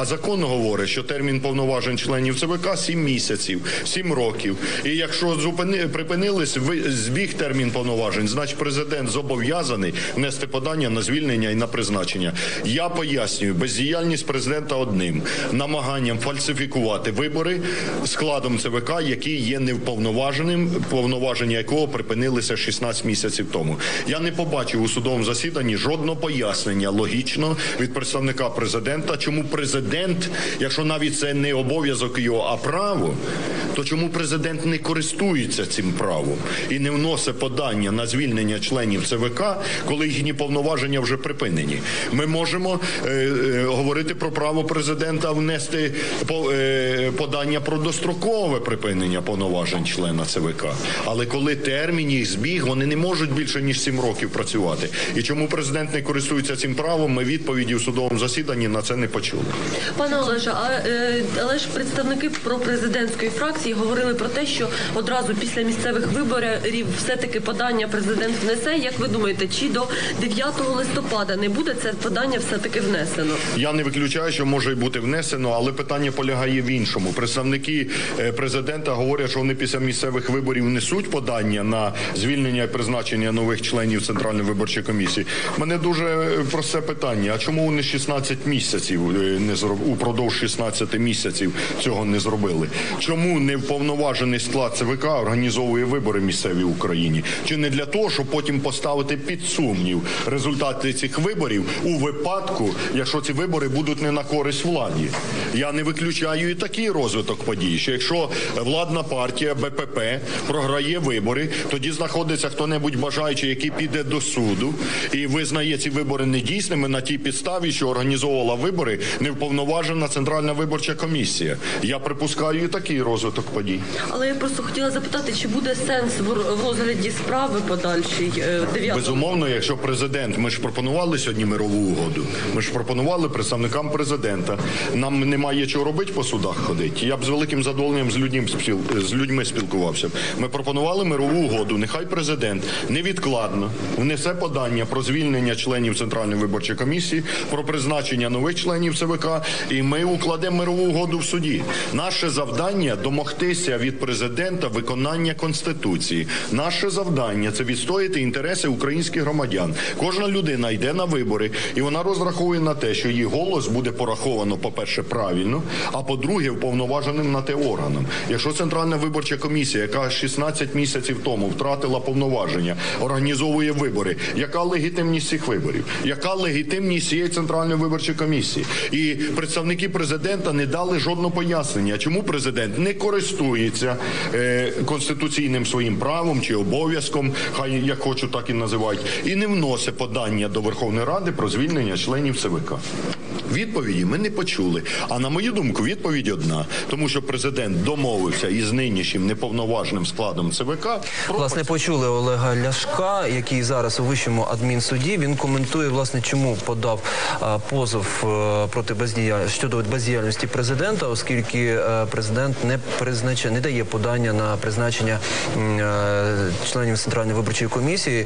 А закон говорить, що термін повноважень членів ЦВК 7 місяців, 7 років. І якщо зупини, припинились ви- збіг термін повноважень, значить президент зобов'язаний внести подання на звільнення і на призначення. Я пояснюю, бездіяльність президента одним намаганням фальсифікувати вибори складом ЦВК, який є невповноваженим, повноваження якого припинилися 16 місяців тому. Я не побачив у судовому засіданні жодного пояснення логічно від представника президента, чому президент, якщо навіть це не обов'язок його, а право, то чому президент не користується цим правом і не вносить подання на звільнення членів ЦВК, коли їхні повноваження вже припинені. Ми можемо е, е, говорити про право президента внести по, е, подання про дострокове припинення повноважень члена ЦВК. Але коли термін їх збіг, вони не можуть більше ніж 7 років працювати. І чому президент не користується цим правом? Ми відповіді у судовому засіданні на це не почули. Пане Олеже, а е, але ж представники пропрезидентської фракції говорили про те, що одразу після місцевих виборів все-таки подання президент внесе. Як ви думаєте, чи до 9 листопада не буде це подання все-таки внесено? Я не виключаю, що може бути внесено, але питання полягає в іншому. Представники е, президента говорять, що вони після місцевих виборів несуть подання на звільнення і призначення нових членів Центральної виборчої комісії. Мене дуже е, просте питання: а чому вони 16 місяців не зроб... упродовж 16 місяців цього не зробили? Чому не вповноважений склад ЦВК організовує вибори місцеві в Україні? Чи не для того, щоб потім поставити під сумнів результати цих виборів у випадку, якщо ці вибори будуть не на користь владі? Я не виключаю і такий розвиток подій, що якщо владна партія БПП програє вибори, тоді знаходиться хто-небудь бажаючий, який піде до суду і визнає ці вибори недійсними на тій підставі, що організовувала вибори невповноважена Центральна виборча комісія. Я припускаю і такий розвиток подій. Але я просто хотіла запитати, чи буде сенс в розгляді справи подальшій е, 9 Безумовно, якщо президент, ми ж пропонували сьогодні мирову угоду. Ми ж пропонували представникам президента. Нам немає чого робити по судах ходити. Я б з великим задоволенням з людьми з людьми спілкувався. Ми пропонували мирову угоду. Нехай президент невідкладно внесе подання про звільнення членів Центральної виборчої комісії, про призначення нових членів ЦВК, і ми укладемо мирову угоду в суді. Наше завдання домогтися від президента виконання конституції. Наше завдання це відстояти інтереси українських громадян. Кожна людина йде на вибори, і вона розраховує на те, що її голос буде пораховано, по-перше, правильно, а по-друге, вповноваженим на те органом. Якщо Центральна виборча комісія, яка 16 місяців тому втратила повноваження, організовує вибори, яка легітимність цих виборів? Яка легітимність цієї центральної виборчої комісії? І представники президента не дали жодного пояснення, чому президент не користується е, конституційним своїм правом чи обов'язком, хай як хочу, так і називають, і не вносить подання до Верховної Ради про звільнення членів ЦВК. Відповіді ми не почули. А на мою думку, відповідь одна, тому що президент домовився із нинішнім неповноважним складом ЦВК. про Власне, почули Олега Ляшка, який зараз у вищому адмінсуді. Він коментує, власне, чому подав а, позов е, проти бездія... щодо бездіяльності президента, оскільки е, президент не призначає, не дає подання на призначення е, членів центральної виборчої комісії.